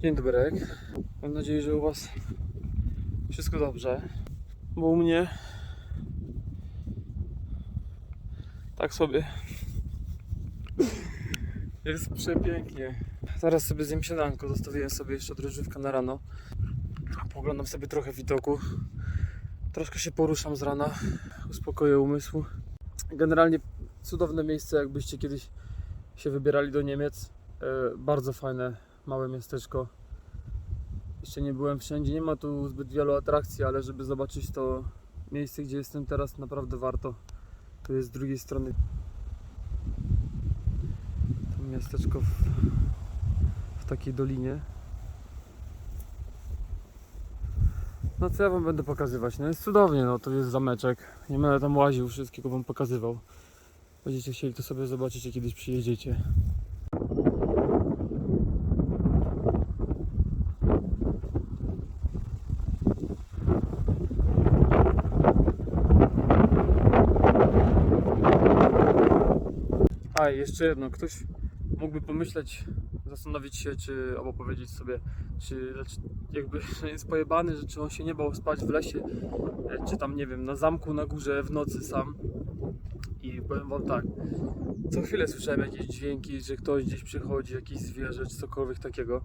Dzień dobry. Mam nadzieję, że u Was wszystko dobrze. Bo u mnie tak sobie jest przepięknie. Zaraz sobie zjem śniadanko. Zostawiłem sobie jeszcze drożdżówkę na rano. Poglądam sobie trochę widoku. Troszkę się poruszam z rana. Uspokoję umysł. Generalnie cudowne miejsce, jakbyście kiedyś się wybierali do Niemiec. E, Bardzo fajne, małe miasteczko. Jeszcze nie byłem wszędzie, nie ma tu zbyt wielu atrakcji, ale żeby zobaczyć to miejsce, gdzie jestem teraz, naprawdę warto. Tu jest z drugiej strony to miasteczko w, w takiej dolinie. No co ja wam będę pokazywać? No jest cudownie, no to jest zameczek. Nie będę tam łaził, wszystkiego wam pokazywał. Będziecie chcieli to sobie zobaczyć, kiedyś przyjedziecie. A, jeszcze jedno. Ktoś mógłby pomyśleć, zastanowić się, czy, albo powiedzieć sobie, czy jakby jest pojebany, że czy on się nie bał spać w lesie, e, czy tam, nie wiem, na zamku na górze w nocy sam. I powiem wam tak, co chwilę słyszałem jakieś dźwięki, że ktoś gdzieś przychodzi, jakieś zwierzę, czy cokolwiek takiego.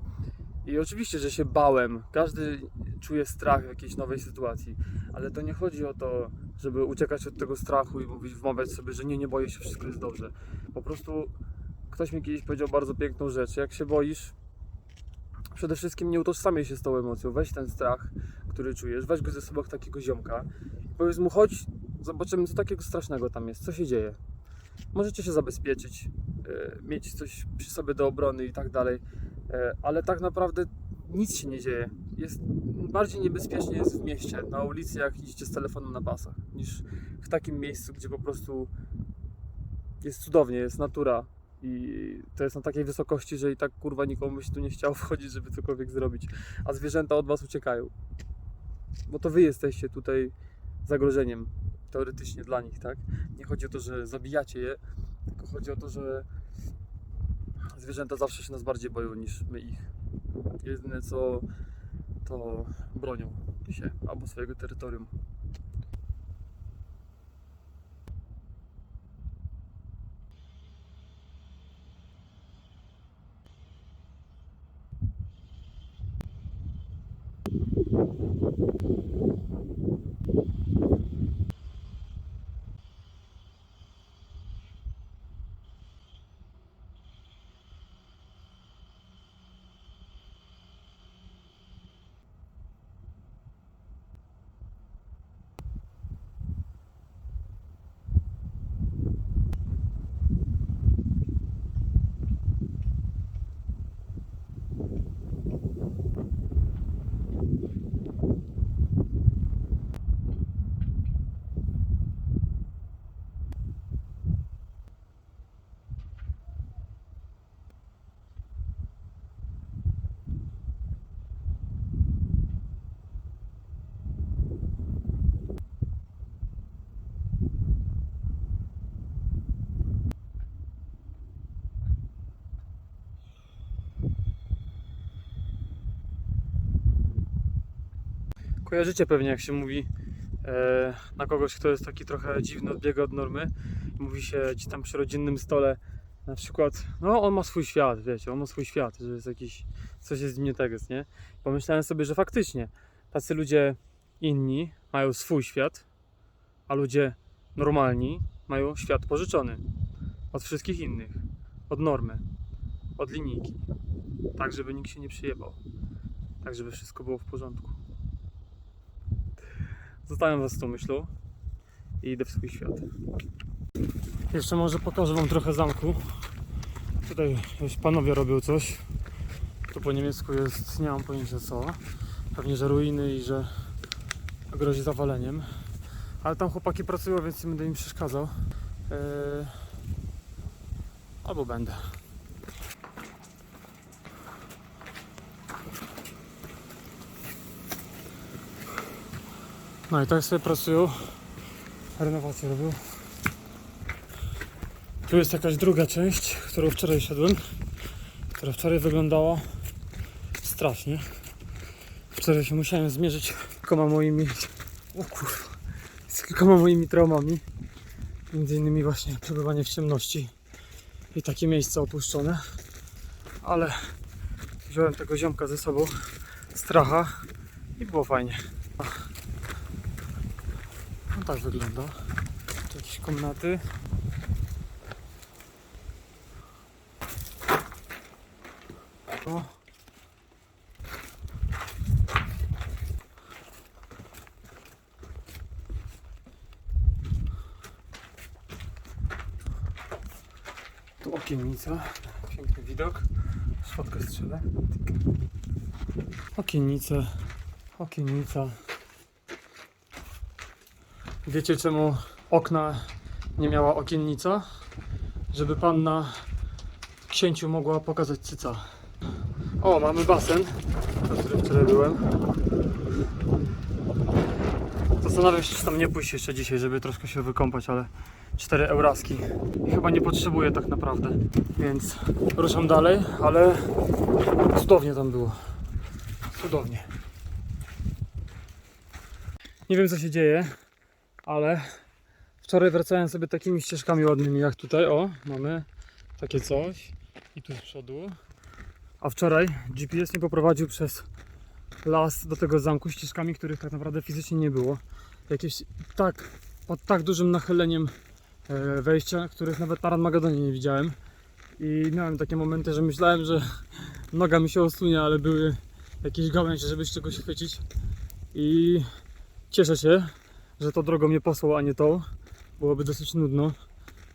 I oczywiście, że się bałem. Każdy czuje strach w jakiejś nowej sytuacji, ale to nie chodzi o to, żeby uciekać od tego strachu i mówić, wmawiać sobie, że nie, nie boję się, wszystko jest dobrze. Po prostu ktoś mi kiedyś powiedział bardzo piękną rzecz. Jak się boisz, przede wszystkim nie utożsamiaj się z tą emocją. Weź ten strach, który czujesz, weź go ze sobą takiego ziomka i powiedz mu, chodź, zobaczymy, co takiego strasznego tam jest, co się dzieje. Możecie się zabezpieczyć, e, mieć coś przy sobie do obrony i tak dalej, e, ale tak naprawdę nic się nie dzieje. Jest bardziej niebezpiecznie jest w mieście, na ulicy, jak idziecie z telefonem na pasach, niż w takim miejscu, gdzie po prostu jest cudownie, jest natura i to jest na takiej wysokości, że i tak kurwa nikomu by się tu nie chciało wchodzić, żeby cokolwiek zrobić, a zwierzęta od was uciekają. Bo to wy jesteście tutaj zagrożeniem teoretycznie dla nich, tak? Nie chodzi o to, że zabijacie je, tylko chodzi o to, że zwierzęta zawsze się nas bardziej boją niż my ich. Jedyne co to bronią się albo swojego terytorium. Kojarzycie pewnie, jak się mówi e, na kogoś, kto jest taki trochę dziwny, odbiega od normy. Mówi się ci tam przy rodzinnym stole, na przykład, no on ma swój świat, wiecie, on ma swój świat, że jest jakiś, coś jest z nim nie tego, nie? Pomyślałem sobie, że faktycznie tacy ludzie inni mają swój świat, a ludzie normalni mają świat pożyczony od wszystkich innych, od normy, od linijki, tak żeby nikt się nie przyjebał, tak żeby wszystko było w porządku. Zostawiam Was z tą myślą i idę w swój świat. Jeszcze może pokażę Wam trochę zamku. Tutaj już panowie robią coś. To po niemiecku jest, nie mam pojęcia co. Pewnie, że ruiny i że grozi zawaleniem. Ale tam chłopaki pracują, więc nie będę im przeszkadzał. Eee, albo będę. No i tak sobie pracują. Renowację robią. Tu jest jakaś druga część, którą wczoraj szedłem. Która wczoraj wyglądała strasznie. Wczoraj się musiałem zmierzyć z kilkoma moimi... O. Z kilkoma moimi traumami. Między innymi właśnie przebywanie w ciemności i takie miejsce opuszczone. Ale wziąłem tego ziomka ze sobą, stracha i było fajnie. Tak wygląda. Tu jakieś komnaty. O. Tu okiennica. Piękny widok. Szwotkę strzelę. Okiennice. Okienica. Wiecie czemu okna nie miała okiennica? Żeby panna księciu mogła pokazać cyca. O, mamy basen, na którym wczoraj byłem. Zastanawiam się, czy tam nie pójść jeszcze dzisiaj, żeby troszkę się wykąpać, ale 4 euraski. I chyba nie potrzebuję tak naprawdę, więc ruszam dalej, ale cudownie tam było. Cudownie. Nie wiem co się dzieje, ale wczoraj wracałem sobie takimi ścieżkami ładnymi jak tutaj. O, mamy takie coś i tu z przodu. A wczoraj GPS mnie poprowadził przez las do tego zamku ścieżkami, których tak naprawdę fizycznie nie było. Jakieś tak, pod tak dużym nachyleniem e, wejścia, których nawet na Ranmagadonie nie widziałem. I miałem takie momenty, że myślałem, że noga mi się osunie, ale były jakieś gałęzie, żeby z czegoś chwycić. I cieszę się, że to drogą mnie posłał, a nie tą. Byłoby dosyć nudno.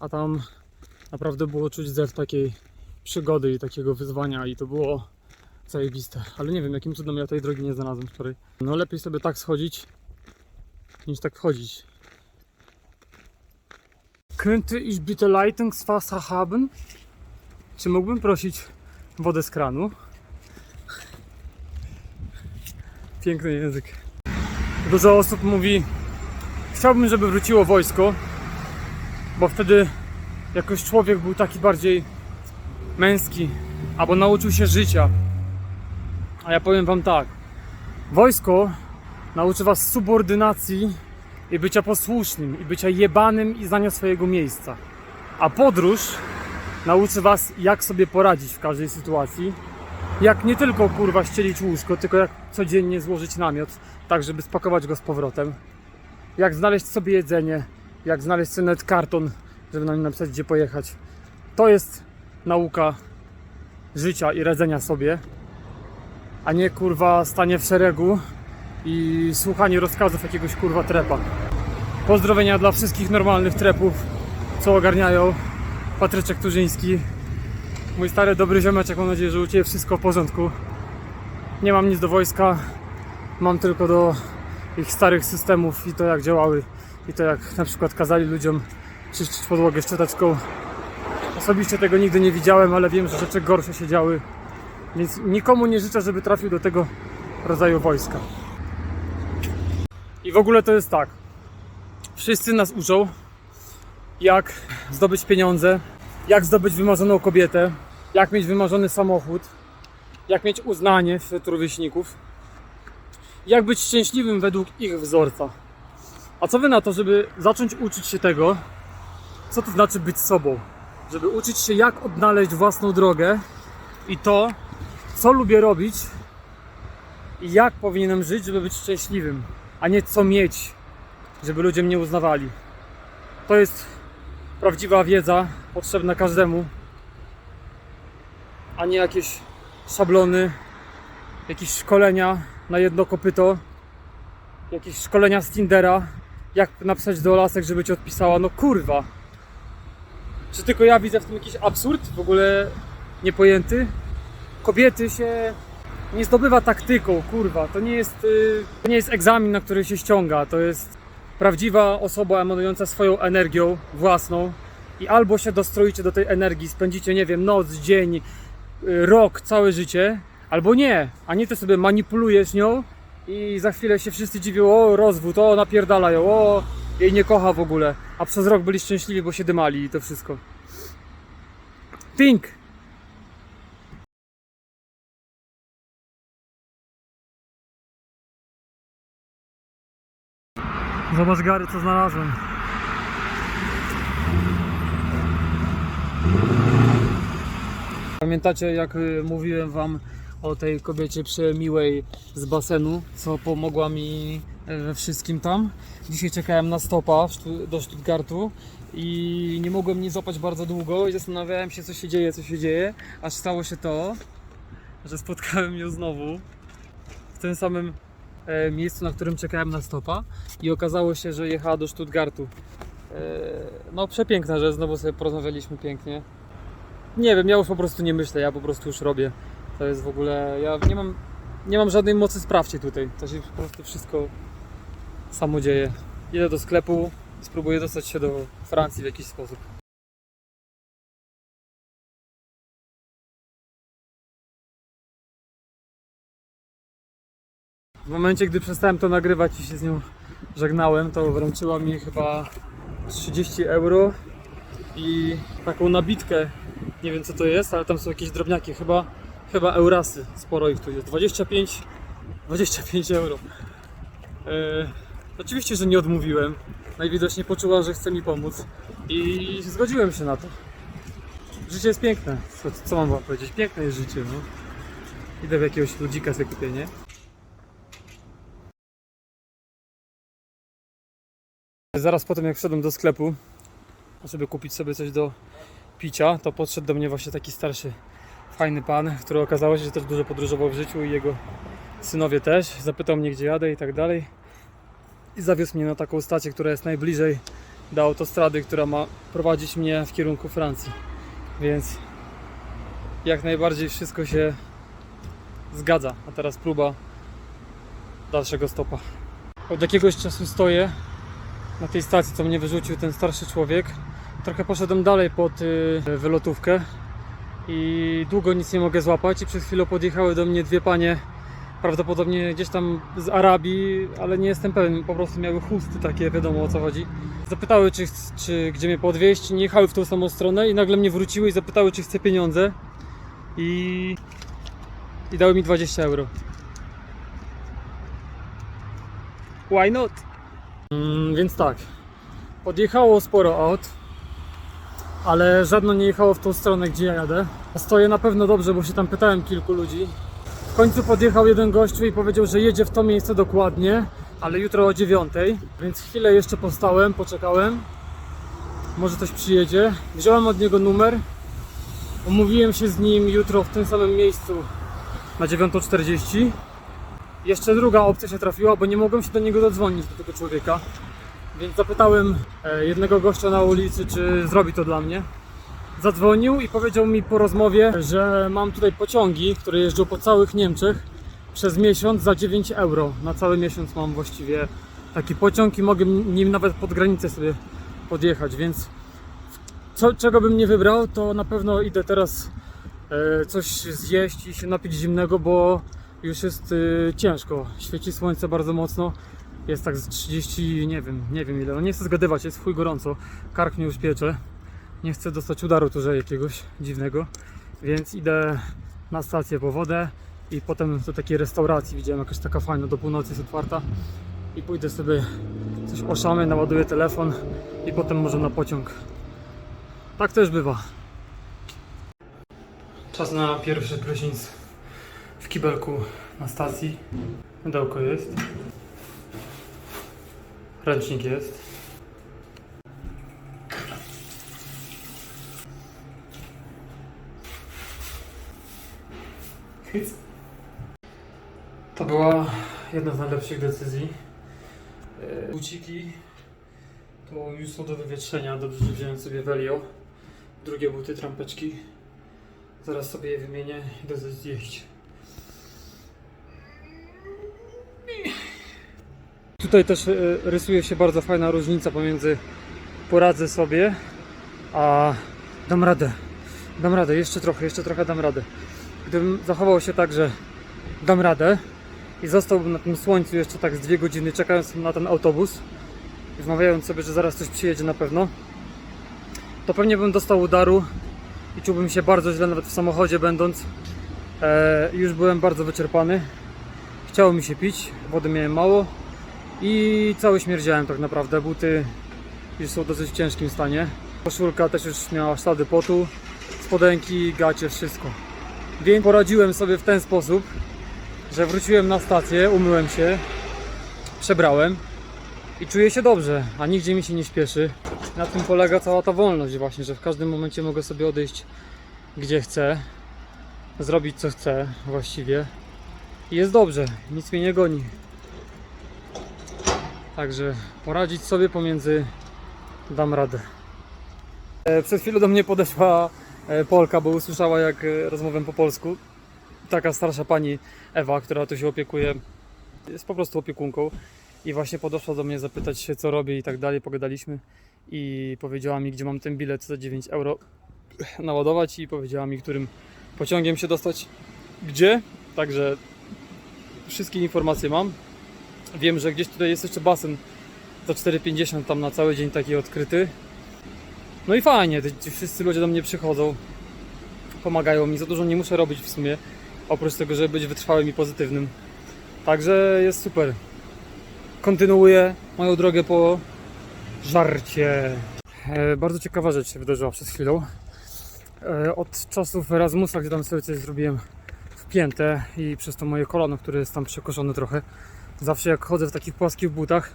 A tam naprawdę było czuć zew takiej przygody i takiego wyzwania i to było zajebiste. Ale nie wiem, jakim cudem ja tej drogi nie znalazłem wczoraj. No lepiej sobie tak schodzić, niż tak wchodzić. Könnte ich bitte Leitungswasser haben? Czy mógłbym prosić wodę z kranu? Piękny język. Dużo osób mówi, chciałbym, żeby wróciło wojsko, bo wtedy jakoś człowiek był taki bardziej męski, albo nauczył się życia. A ja powiem wam tak, wojsko nauczy was subordynacji i bycia posłusznym, i bycia jebanym i znania swojego miejsca. A podróż nauczy was, jak sobie poradzić w każdej sytuacji. Jak nie tylko kurwa ścielić łóżko, tylko jak codziennie złożyć namiot, tak żeby spakować go z powrotem. Jak znaleźć sobie jedzenie, jak znaleźć sobie nawet karton, żeby na nim napisać, gdzie pojechać. To jest nauka życia i radzenia sobie, a nie kurwa stanie w szeregu i słuchanie rozkazów jakiegoś kurwa trepa. Pozdrowienia dla wszystkich normalnych trepów, co ogarniają. Patryczek Turzyński, mój stary dobry ziomeczek, mam nadzieję, że u Ciebie wszystko w porządku. Nie mam nic do wojska, mam tylko do ich starych systemów i to jak działały i to jak na przykład kazali ludziom czyścić podłogę szczoteczką. Osobiście tego nigdy nie widziałem, ale wiem, że rzeczy gorsze się działy, więc nikomu nie życzę, żeby trafił do tego rodzaju wojska. I w ogóle to jest tak. Wszyscy nas uczą, jak zdobyć pieniądze, jak zdobyć wymarzoną kobietę, jak mieć wymarzony samochód, jak mieć uznanie wśród rówieśników, jak być szczęśliwym według ich wzorca. A co wy na to, żeby zacząć uczyć się tego, co to znaczy być sobą? Żeby uczyć się, jak odnaleźć własną drogę i to, co lubię robić i jak powinienem żyć, żeby być szczęśliwym, a nie co mieć, żeby ludzie mnie uznawali. To jest prawdziwa wiedza potrzebna każdemu, a nie jakieś szablony, jakieś szkolenia na jedno kopyto, jakieś szkolenia z Tindera, jak napisać do lasek, żeby cię odpisała. No kurwa. Czy tylko ja widzę w tym jakiś absurd w ogóle niepojęty? Kobiety się nie zdobywa taktyką, kurwa. To nie jest, y, to nie jest egzamin, na który się ściąga. To jest prawdziwa osoba emanująca swoją energią własną i albo się dostroicie do tej energii, spędzicie, nie wiem, noc, dzień, y, rok, całe życie, Albo nie, a nie ty sobie manipulujesz nią i za chwilę się wszyscy dziwią, o rozwód, o napierdala ją, o jej nie kocha w ogóle. A przez rok byli szczęśliwi, bo się dymali i to wszystko. Think! Zobacz Gary, co znalazłem. Pamiętacie, jak y, mówiłem wam o tej kobiecie przemiłej z basenu, co pomogła mi y, we wszystkim tam? Dzisiaj czekałem na stopa do Stuttgartu i nie mogłem nie złapać bardzo długo i zastanawiałem się, co się dzieje, co się dzieje, aż stało się to, że spotkałem ją znowu w tym samym e, miejscu, na którym czekałem na stopa i okazało się, że jechała do Stuttgartu. E, no przepiękna rzecz, znowu sobie porozmawialiśmy pięknie. Nie wiem, ja już po prostu nie myślę, ja po prostu już robię. To jest w ogóle, ja nie mam, nie mam żadnej mocy sprawczej tutaj. To się po prostu wszystko samo dzieje. Idę do sklepu i spróbuję dostać się do Francji w jakiś sposób. W momencie, gdy przestałem to nagrywać i się z nią żegnałem, to wręczyła mi chyba 30 euro i taką nabitkę. Nie wiem co to jest, ale tam są jakieś drobniaki, chyba, chyba eurasy. Sporo ich tu jest. 25, 25 euro. E, oczywiście, że nie odmówiłem. Najwidoczniej poczuła, że chce mi pomóc i zgodziłem się na to. Życie jest piękne. Co, co mam wam powiedzieć? Piękne jest życie, no. Idę w jakiegoś ludzika sobie kupię, nie? Zaraz po tym jak wszedłem do sklepu, żeby kupić sobie coś do picia, to podszedł do mnie właśnie taki starszy, fajny pan, który okazało się, że też dużo podróżował w życiu i jego synowie też. Zapytał mnie, gdzie jadę i tak dalej. I zawiózł mnie na taką stację, która jest najbliżej do autostrady, która ma prowadzić mnie w kierunku Francji. Więc jak najbardziej wszystko się zgadza. A teraz próba dalszego stopa. Od jakiegoś czasu stoję na tej stacji, co mnie wyrzucił ten starszy człowiek. Trochę poszedłem dalej pod y, wylotówkę i długo nic nie mogę złapać i przez chwilę podjechały do mnie dwie panie, prawdopodobnie gdzieś tam z Arabii, ale nie jestem pewien, po prostu miały chusty takie, wiadomo o co chodzi. Zapytały, czy, czy gdzie mnie podwieźć, nie jechały w tą samą stronę i nagle mnie wróciły i zapytały, czy chcę pieniądze i, i dały mi 20 euro. Why not? Mm, więc tak, podjechało sporo aut, ale żadno nie jechało w tą stronę, gdzie ja jadę. Stoję na pewno dobrze, bo się tam pytałem kilku ludzi. W końcu podjechał jeden gościu i powiedział, że jedzie w to miejsce dokładnie, ale jutro o dziewiątej, więc chwilę jeszcze postałem, poczekałem. Może coś przyjedzie. Wziąłem od niego numer. Umówiłem się z nim jutro w tym samym miejscu na 9.40. Jeszcze druga opcja się trafiła, bo nie mogłem się do niego dodzwonić, do tego człowieka. Więc zapytałem e, jednego gościa na ulicy, czy zrobi to dla mnie. Zadzwonił i powiedział mi po rozmowie, że mam tutaj pociągi, które jeżdżą po całych Niemczech przez miesiąc za 9 euro. Na cały miesiąc mam właściwie taki pociąg i mogę nim nawet pod granicę sobie podjechać, więc co, czego bym nie wybrał, to na pewno idę teraz e, coś zjeść i się napić zimnego, bo już jest e, ciężko. Świeci słońce bardzo mocno. Jest tak z 30, nie wiem, nie wiem ile. No nie chcę zgadywać, jest chuj gorąco. Kark mnie już piecze. Nie chcę dostać udaru tu, że jakiegoś dziwnego. Więc idę na stację po wodę i potem do takiej restauracji. Widziałem jakaś taka fajna, do północy jest otwarta. I pójdę sobie coś oszamy, naładuję telefon i potem może na pociąg. Tak też bywa. Czas na pierwszy prysznic w kibelku na stacji. Mydełko jest. Ręcznik jest. To była jedna z najlepszych decyzji. E, Buciki to już są do wywietrzenia. Dobrze, że wziąłem sobie Velio. Drugie buty, trampeczki. Zaraz sobie je wymienię i do zjeść. Tutaj też e, rysuje się bardzo fajna różnica pomiędzy poradzę sobie, a dam radę. Dam radę, jeszcze trochę, jeszcze trochę dam radę. Gdybym zachował się tak, że dam radę i zostałbym na tym słońcu jeszcze tak z dwie godziny czekając na ten autobus i wmawiając sobie, że zaraz coś przyjedzie na pewno, to pewnie bym dostał udaru i czułbym się bardzo źle nawet w samochodzie będąc. E, już byłem bardzo wyczerpany. Chciało mi się pić, wody miałem mało I cały śmierdziałem tak naprawdę. Buty już są w dosyć ciężkim stanie. Koszulka też już miała ślady potu. Spodenki, gacie, wszystko. Więc poradziłem sobie w ten sposób, że wróciłem na stację, umyłem się, przebrałem i czuję się dobrze, a nigdzie mi się nie śpieszy. Na tym polega cała ta wolność właśnie, że w każdym momencie mogę sobie odejść gdzie chcę, zrobić co chcę właściwie i jest dobrze, nic mnie nie goni. Także poradzić sobie pomiędzy dam radę. E, Przed chwilą do mnie podeszła e, Polka, bo usłyszała jak e, rozmawiam po polsku. Taka starsza pani Ewa, która tu się opiekuje, jest po prostu opiekunką i właśnie podeszła do mnie zapytać się co robię i tak dalej, pogadaliśmy i powiedziała mi gdzie mam ten bilet za 9 euro naładować i powiedziała mi którym pociągiem się dostać gdzie, także wszystkie informacje mam. Wiem, że gdzieś tutaj jest jeszcze basen za 4,50 tam na cały dzień taki odkryty. No i fajnie, ci- wszyscy ludzie do mnie przychodzą, pomagają mi, za dużo nie muszę robić w sumie, oprócz tego, żeby być wytrwałym i pozytywnym. Także jest super. Kontynuuję moją drogę po żarcie. E, bardzo ciekawa rzecz się wydarzyła przez chwilę. E, od czasów Erasmusa, gdzie tam sobie coś zrobiłem w piętę i przez to moje kolano, które jest tam przekoszone trochę, zawsze jak chodzę w takich płaskich butach,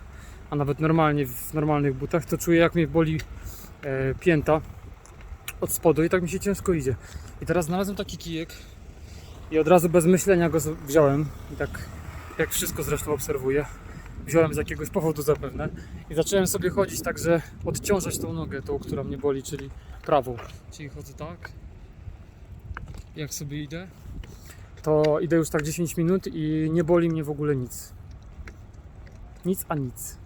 a nawet normalnie w normalnych butach, to czuję jak mnie boli e, pięta od spodu i tak mi się ciężko idzie. I teraz znalazłem taki kijek i od razu bez myślenia go wziąłem i tak jak wszystko zresztą obserwuję. Wziąłem z jakiegoś powodu zapewne i zacząłem sobie chodzić tak, że odciążać tą nogę, tą, która mnie boli, czyli prawą. Czyli chodzę tak. Jak sobie idę, to idę już tak 10 minut i nie boli mnie w ogóle nic. Nic a nic.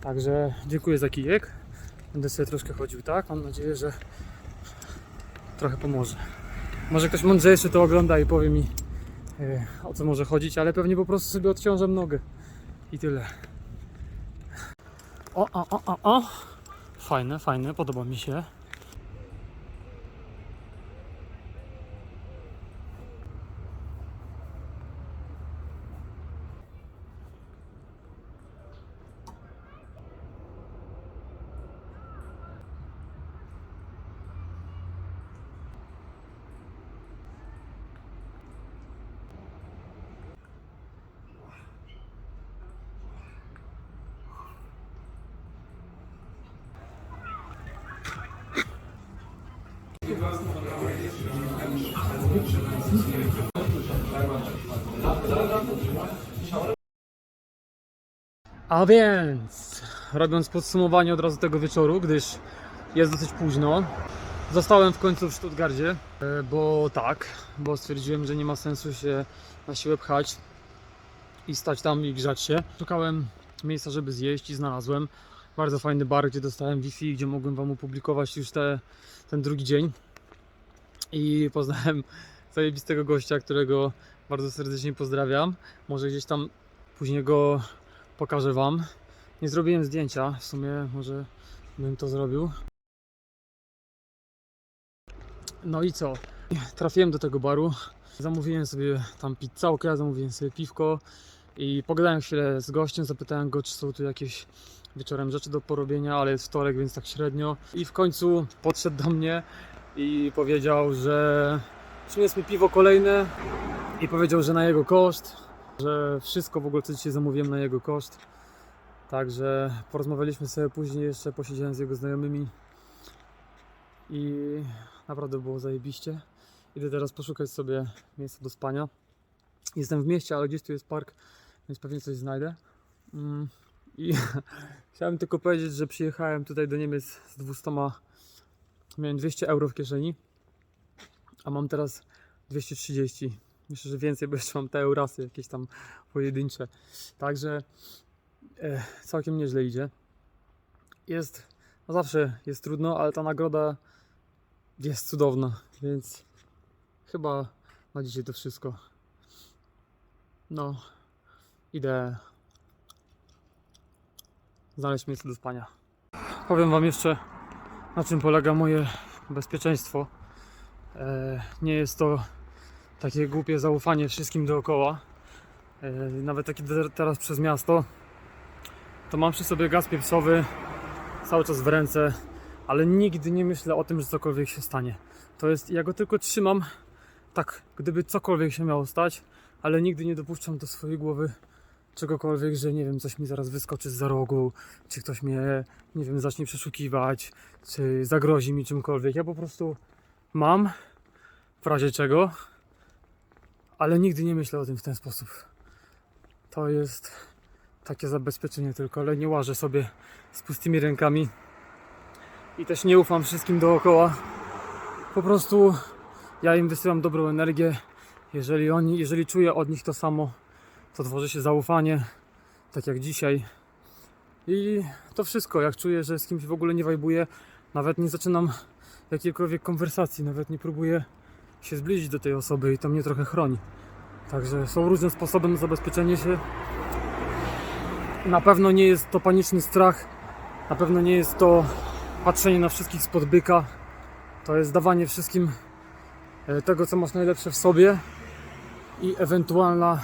Także dziękuję za kijek. Będę sobie troszkę chodził tak. Mam nadzieję, że trochę pomoże. Może ktoś mądrzejszy to ogląda i powie mi e, o co może chodzić, ale pewnie po prostu sobie odciążam nogę. I tyle. O, o, o, o, o. Fajne, fajne, podoba mi się. A więc, robiąc podsumowanie od razu tego wieczoru, gdyż jest dosyć późno, zostałem w końcu w Stuttgarcie, e, bo tak, bo stwierdziłem, że nie ma sensu się na siłę pchać i stać tam i grzać się. Szukałem miejsca, żeby zjeść i znalazłem bardzo fajny bar, gdzie dostałem Wi-Fi, gdzie mogłem Wam opublikować już te, ten drugi dzień. I poznałem zajebistego gościa, którego bardzo serdecznie pozdrawiam. Może gdzieś tam później go pokażę Wam. Nie zrobiłem zdjęcia, w sumie może bym to zrobił. No i co? Trafiłem do tego baru, zamówiłem sobie tam pizzałkę, zamówiłem sobie piwko i pogadałem chwilę z gościem, zapytałem go, czy są tu jakieś wieczorem rzeczy do porobienia, ale jest wtorek, więc tak średnio. I w końcu podszedł do mnie i powiedział, że przyniósł mi piwo kolejne i powiedział, że na jego koszt, że wszystko w ogóle co dzisiaj zamówiłem na jego koszt. Także porozmawialiśmy sobie później jeszcze, posiedziałem z jego znajomymi i naprawdę było zajebiście. Idę teraz poszukać sobie miejsca do spania. Jestem w mieście, ale gdzieś tu jest park, więc pewnie coś znajdę. Mm, I chciałem tylko powiedzieć, że przyjechałem tutaj do Niemiec z 200, miałem 200 euro w kieszeni, a mam teraz 230. Myślę, że więcej, bo jeszcze mam te eurasy jakieś tam pojedyncze. Także e, całkiem nieźle idzie. Jest, no zawsze jest trudno, ale ta nagroda jest cudowna, więc chyba na dzisiaj to wszystko. No, idę znaleźć miejsce do spania. Powiem Wam jeszcze, na czym polega moje bezpieczeństwo. E, nie jest to takie głupie zaufanie wszystkim dookoła. E, nawet taki te- teraz przez miasto. to mam przy sobie gaz pieprzowy cały czas w ręce, ale nigdy nie myślę o tym, że cokolwiek się stanie. To jest, ja go tylko trzymam, tak, gdyby cokolwiek się miało stać, ale nigdy nie dopuszczam do swojej głowy czegokolwiek, że nie wiem, coś mi zaraz wyskoczy z za rogu, czy ktoś mnie, nie wiem, zacznie przeszukiwać, czy zagrozi mi czymkolwiek. Ja po prostu mam, w razie czego, ale nigdy nie myślę o tym w ten sposób. To jest takie zabezpieczenie tylko, ale nie łażę sobie z pustymi rękami i też nie ufam wszystkim dookoła. Po prostu ja im wysyłam dobrą energię. Jeżeli oni, jeżeli czuję od nich to samo, to tworzy się zaufanie, tak jak dzisiaj. I to wszystko, jak czuję, że z kimś w ogóle nie wajbuję, nawet nie zaczynam jakiejkolwiek konwersacji, nawet nie próbuję się zbliżyć do tej osoby i to mnie trochę chroni. Także są różne sposoby na zabezpieczenie się. Na pewno nie jest to paniczny strach, na pewno nie jest to patrzenie na wszystkich spod byka. To jest dawanie wszystkim e, tego, co masz najlepsze w sobie i ewentualna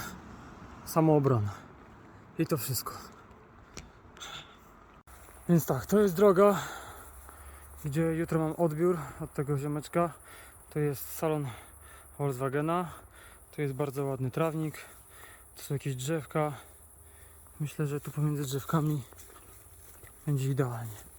samoobrona. I to wszystko. Więc tak, to jest droga, gdzie jutro mam odbiór od tego ziomeczka. To jest salon Volkswagena. Tu jest bardzo ładny trawnik. Tu są jakieś drzewka. Myślę, że tu pomiędzy drzewkami będzie idealnie.